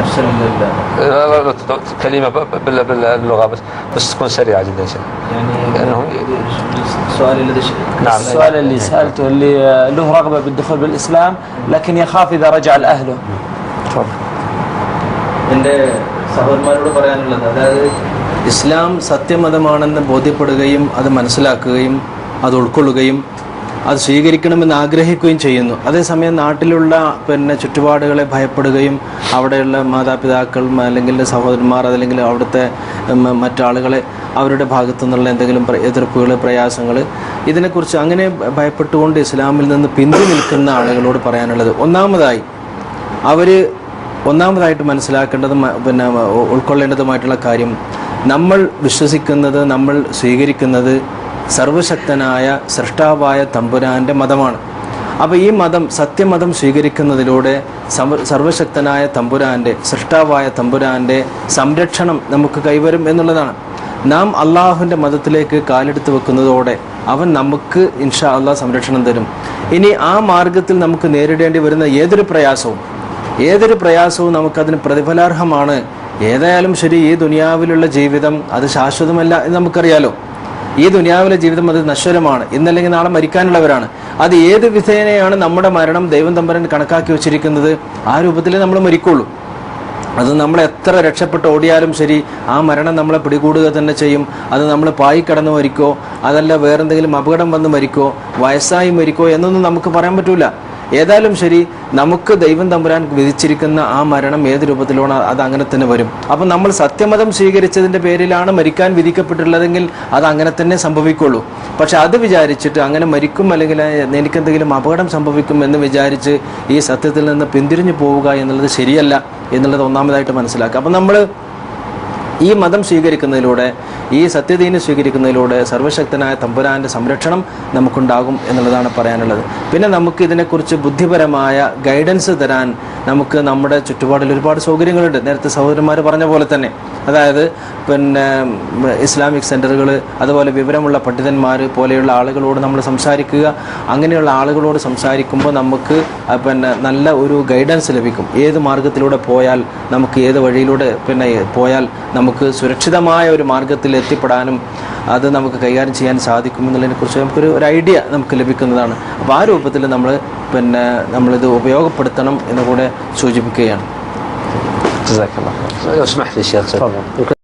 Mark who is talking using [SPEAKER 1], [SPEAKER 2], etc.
[SPEAKER 1] نفس ال-
[SPEAKER 2] لا لا لا ت- كلمة ب- بال- باللغة بس بس تكون سريعة جدا إن شاء الله
[SPEAKER 1] يعني
[SPEAKER 2] لأنه
[SPEAKER 1] السؤال الذي ش-
[SPEAKER 2] نعم.
[SPEAKER 3] السؤال اللي سالته اللي له رغبه بالدخول بالاسلام لكن يخاف اذا رجع لاهله
[SPEAKER 2] تفضل
[SPEAKER 1] എൻ്റെ സഹോദരന്മാരോട് പറയാനുള്ളത് അതായത് ഇസ്ലാം സത്യമതമാണെന്ന് ബോധ്യപ്പെടുകയും അത് മനസ്സിലാക്കുകയും അത് ഉൾക്കൊള്ളുകയും അത് സ്വീകരിക്കണമെന്ന് ആഗ്രഹിക്കുകയും ചെയ്യുന്നു. അതേസമയം നാട്ടിലുള്ള പിന്നെ ചുറ്റുപാടുകളെ ഭയപ്പെടുകയും അവിടെയുള്ള മാതാപിതാക്കൾ അല്ലെങ്കിൽ സഹോദരന്മാർ അതല്ലെങ്കിൽ അവിടുത്തെ മറ്റാളുകളെ അവരുടെ ഭാഗത്തു നിന്നുള്ള എന്തെങ്കിലും എതിർപ്പുകൾ പ്രയാസങ്ങൾ ഇതിനെക്കുറിച്ച് അങ്ങനെ ഭയപ്പെട്ടുകൊണ്ട് ഇസ്ലാമിൽ നിന്ന് പിന്തി നിൽക്കുന്ന ആളുകളോട് പറയാനുള്ളത് ഒന്നാമതായി അവർ ഒന്നാമതായിട്ട് മനസ്സിലാക്കേണ്ടത് പിന്നെ ഉൾക്കൊള്ളേണ്ടതുമായിട്ടുള്ള കാര്യം നമ്മൾ വിശ്വസിക്കുന്നത് നമ്മൾ സ്വീകരിക്കുന്നത് സർവശക്തനായ സൃഷ്ടാവായ തമ്പുരാന്റെ മതമാണ്. അപ്പോൾ ഈ മതം സത്യമതം സ്വീകരിക്കുന്നതിലൂടെ സർവശക്തനായ തമ്പുരാന്റെ സൃഷ്ടാവായ തമ്പുരാന്റെ സംരക്ഷണം നമുക്ക് കൈവരും എന്നുള്ളതാണ്. നാം അള്ളാഹുവിന്റെ മതത്തിലേക്ക് കാലെടുത്ത് വെക്കുന്നതോടെ അവൻ നമുക്ക് ഇൻഷാ അള്ളാഹ് സംരക്ഷണം തരും. ഇനി ആ മാർഗത്തിൽ നമുക്ക് നേരിടേണ്ടി വരുന്ന ഏതൊരു പ്രയാസവും ഏതൊരു പ്രയാസവും നമുക്കതിന് പ്രതിഫലാർഹമാണ്. ഏതായാലും ശരി ഈ ദുനിയാവിലുള്ള ജീവിതം അത് ശാശ്വതമല്ല എന്ന് നമുക്കറിയാലോ. ഈ ദുനിയാവിലെ ജീവിതം അത് നശ്വരമാണ്. ഇന്നല്ലെങ്കിൽ നാളെ മരിക്കാനുള്ളവരാണ്. അത് ഏത് വിധേനയാണ് നമ്മുടെ മരണം ദൈവം തമ്പരൻ കണക്കാക്കി വെച്ചിരിക്കുന്നത്? ആ രൂപത്തിലേ നമ്മൾ മരിക്കുള്ളൂ. അത് നമ്മൾ എത്ര രക്ഷപ്പെട്ട് ഓടിയാലും ശരി ആ മരണം നമ്മളെ പിടികൂടുക തന്നെ ചെയ്യും. അത് നമ്മൾ പായി കടന്നു മരിക്കോ അതല്ല വേറെന്തെങ്കിലും അപകടം വന്ന് മരിക്കോ വയസ്സായി മരിക്കോ എന്നൊന്നും നമുക്ക് പറയാൻ പറ്റൂല. ഏതായാലും ശരി നമുക്ക് ദൈവം തമ്പുരാൻ വിധിച്ചിരിക്കുന്ന ആ മരണം ഏത് രൂപത്തിലാണ് അത് അങ്ങനെ തന്നെ വരും. അപ്പം നമ്മൾ സത്യമതം സ്വീകരിച്ചതിന്റെ പേരിലാണ് മരിക്കാൻ വിധിക്കപ്പെട്ടിട്ടുള്ളതെങ്കിൽ അത് അങ്ങനെ തന്നെ സംഭവിക്കുള്ളൂ. പക്ഷെ അത് വിചാരിച്ചിട്ട് അങ്ങനെ മരിക്കും അല്ലെങ്കിൽ എനിക്കെന്തെങ്കിലും അപകടം സംഭവിക്കും എന്ന് വിചാരിച്ച് ഈ സത്യത്തിൽ നിന്ന് പിന്തിരിഞ്ഞു പോവുക എന്നുള്ളത് ശരിയല്ല എന്നുള്ളത് ഒന്നാമതായിട്ട് മനസ്സിലാക്കുക. അപ്പം നമ്മൾ ഈ മതം സ്വീകരിക്കുന്നതിലൂടെ ഈ സത്യദീന സ്വീകരിക്കുന്നതിലൂടെ സർവശക്തനായ തമ്പുരാന്റെ സംരക്ഷണം നമുക്കുണ്ടാകും എന്നുള്ളതാണ് പറയാനുള്ളത്. പിന്നെ നമുക്ക് ഇതിനെക്കുറിച്ച് ബുദ്ധിപരമായ ഗൈഡൻസ് തരാൻ നമുക്ക് നമ്മുടെ ചുറ്റുപാടിൽ ഒരുപാട് സൗകര്യങ്ങളുണ്ട്. നേരത്തെ സഹോദരന്മാർ പറഞ്ഞ പോലെ തന്നെ. അതായത് പിന്നെ ഇസ്ലാമിക് സെന്ററുകൾ അതുപോലെ വിവരമുള്ള പണ്ഡിതന്മാർ പോലെയുള്ള ആളുകളോട് നമ്മൾ സംസാരിക്കുക. അങ്ങനെയുള്ള ആളുകളോട് സംസാരിക്കുമ്പോൾ നമുക്ക് പിന്നെ നല്ല ഒരു ഗൈഡൻസ് ലഭിക്കും. ഏത് മാർഗത്തിലൂടെ പോയാൽ നമുക്ക് ഏത് വഴിയിലൂടെ പിന്നെ പോയാൽ നമുക്ക് സുരക്ഷിതമായ ഒരു മാർഗത്തിൽ എത്തിപ്പെടാനും അത് നമുക്ക് കൈകാര്യം ചെയ്യാൻ സാധിക്കും എന്നുള്ളതിനെക്കുറിച്ച് നമുക്കൊരു ഒരു ഐഡിയ നമുക്ക് ലഭിക്കുന്നതാണ്. അപ്പോൾ ആ രൂപത്തിൽ നമ്മൾ പിന്നെ നമ്മളിത് ഉപയോഗപ്പെടുത്തണം എന്ന് കൂടെ സൂചിപ്പിക്കുകയാണ്.
[SPEAKER 2] جزاك الله خير لو سمحت لي شيخ
[SPEAKER 3] تفضل.